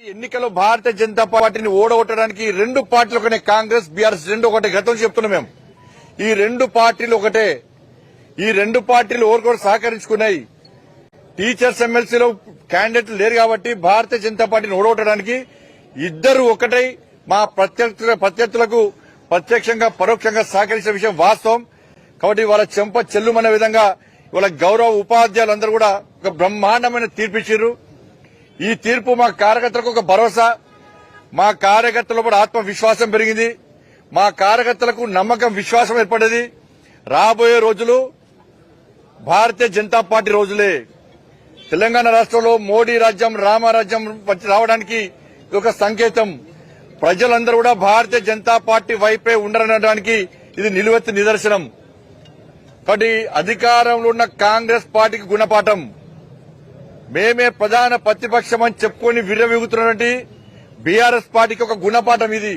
ఎన్నికలో భారతీయ జనతా పార్టీని ఓడగొట్టడానికి రెండు పార్టీలు ఒకటే కాంగ్రెస్ బీఆర్ఎస్ రెండు ఒకటే గతం చెప్తున్నాం మేము. ఈ రెండు పార్టీలు ఒకటే. ఈ రెండు పార్టీలు ఓరికొరు సహకరించుకున్నాయి. టీచర్స్ ఎమ్మెల్సీలో క్యాండిడేట్లు లేరు కాబట్టి భారతీయ జనతా పార్టీని ఓడగొట్టడానికి ఇద్దరు ఒకటై మా ప్రత్యర్థుల ప్రత్యర్థులకు ప్రత్యక్షంగా పరోక్షంగా సహకరించిన విషయం వాస్తవం. కాబట్టి వాళ్ళ చెంప చెల్లుమనే విధంగా ఇవాళ గౌరవ ఉపాధ్యాయులందరూ కూడా ఒక బ్రహ్మాండమైన తీర్పిచ్చిర్రు ఈ తీర్పు మా కార్యకర్తలకు ఒక భరోసా. మా కార్యకర్తల కూడా ఆత్మవిశ్వాసం పెరిగింది. మా కార్యకర్తలకు నమ్మకం విశ్వాసం ఏర్పడేది. రాబోయే రోజులు భారతీయ జనతా పార్టీ రోజులే. తెలంగాణ రాష్ట్రంలో మోడీ రాజ్యం రామరాజ్యం వచ్చి రావడానికి ఇది ఒక సంకేతం. ప్రజలందరూ కూడా భారతీయ జనతా పార్టీ వైపే ఉండరనడానికి ఇది నిలువెత్తు నిదర్శనం. కాబట్టి అధికారంలో ఉన్న కాంగ్రెస్ పార్టీకి గుణపాఠం. మేమే ప్రధాన ప్రతిపక్షం అని చెప్పుకొని విర్రవీగుతున్నటువంటి బీఆర్ఎస్ పార్టీకి ఒక గుణపాఠం ఇది.